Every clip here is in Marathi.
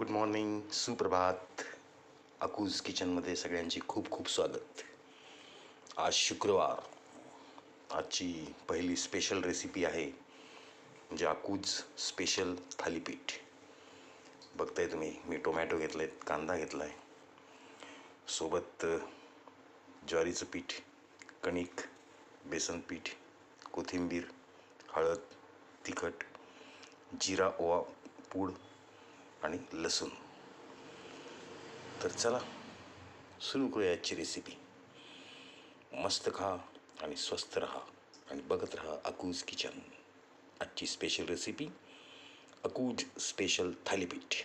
गुड मॉर्निंग सुप्रभात. अकूज किचनमध्ये सगळ्यांची खूप खूप स्वागत. आज शुक्रवार. आजची पहिली स्पेशल रेसिपी आहे म्हणजे अकूज स्पेशल थालीपीठ. बघताय तुम्ही मी टोमॅटो घेतला आहे कांदा घेतला आहे सोबत ज्वारीचं पीठ कणिक बेसन पीठ कोथिंबीर हळद तिखट जिरा ओवा पूड आणि लसूण. तर चला सुरू करूया आजची रेसिपी मस्त खा आणि स्वस्त राहा आणि बघत राहा अकूज किचन. आजची special recipe Aku's special thalipeeth.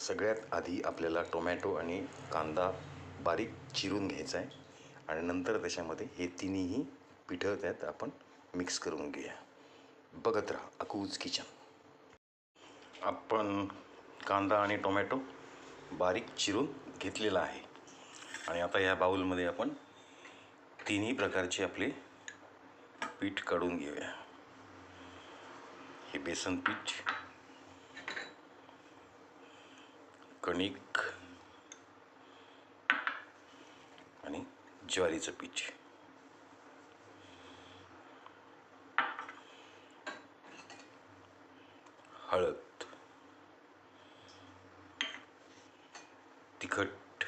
सगळ्यात आधी आपल्याला टोमॅटो आणि कांदा बारीक चिरून घ्यायचा आहे आणि नंतर त्याच्यामध्ये हे तिन्हीही पिठं त्यात आपण मिक्स करून घेऊया. बघत राहा अकूज किचन. आपण कांदा आणि टोमॅटो बारीक चिरून घेतलेला आहे. आणि आता या बाऊलमध्ये आपण तिन्ही प्रकारचे आपले पीठ काढून घेऊया. हे बेसन पीठ कणिक आणि ज्वारीचं पीठ. हळद. तिखट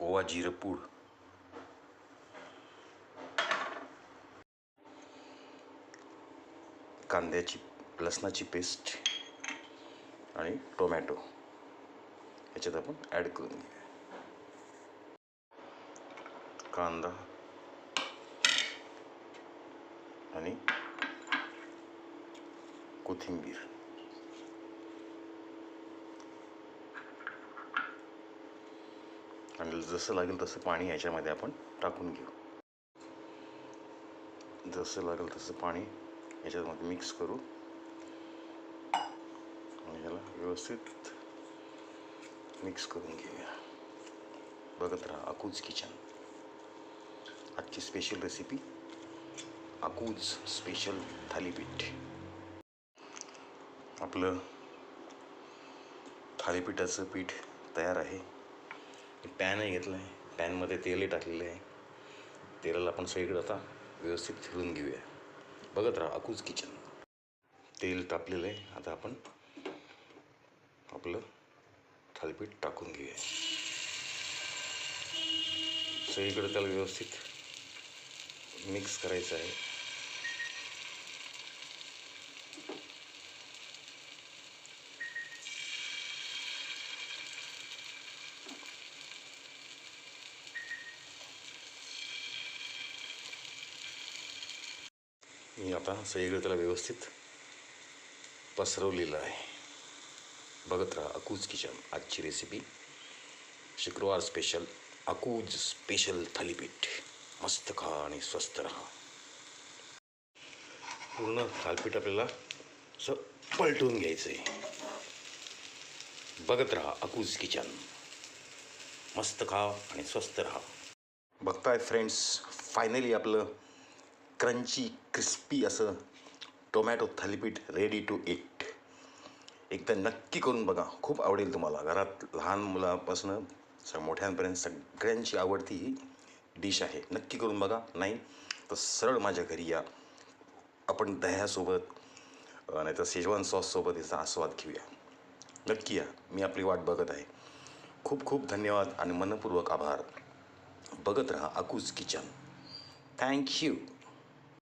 ओवा जिरं पूड. कांद्याची लसणाची पेस्ट आणि टोमॅटो. याच्यात आपण ॲड करून घेऊया. कांदा आणि कोथिंबीर. आणि जसं लागेल तसं पाणी याच्यामध्ये आपण टाकून घेऊ. जसं लागेल तसं पाणी याच्यामध्ये मिक्स करू. आणि ह्याला व्यवस्थित मिक्स करून घेऊया. बघत राहा अकूज किचन आजची special recipe Aku's special thalipeeth. आपलं थालीपीठाचं पीठ तयार आहे. पॅनही घेतलं आहे पॅनमध्ये तेलही टाकलेलं आहे. तेलाला आपण सगळीकडे आता व्यवस्थित फिरून घेऊया. बघत राहा अकूज किचन. तेल तापलेलं आहे. आता आपण आपलं थालीपीठ टाकून घेऊया. सगळीकडे त्याला व्यवस्थित मिक्स करायचं आहे. मी आता सगळीकडे त्याला व्यवस्थित पसरवलेलं आहे. बघत राहा अकूज किचन आजची रेसिपी शुक्रवार स्पेशल अकूज स्पेशल थालीपीठ. मस्त खा आणि स्वस्त राहा. पूर्ण थालीपीठ आपल्याला असं पलटून घ्यायचं आहे. बघत राहा अकूज किचन. मस्त खा आणि स्वस्त राहा. बघताय फ्रेंड्स फायनली आपलं क्रंची क्रिस्पी असं tomato thalipeeth ready to eat एकदा नक्की करून बघा. खूप आवडेल तुम्हाला. घरात लहान मुलापासून मोठ्यांपर्यंत सगळ्यांची आवडती ही डिश आहे. नक्की करून बघा. नाही तर सरळ माझ्या घरी या. आपण दह्यासोबत नाही तर शेजवान सॉससोबत याचा आस्वाद घेऊया. नक्की या. मी आपली वाट बघत आहे. खूप खूप धन्यवाद आणि मनपूर्वक आभार. बघत राहा अकूज किचन. Thank you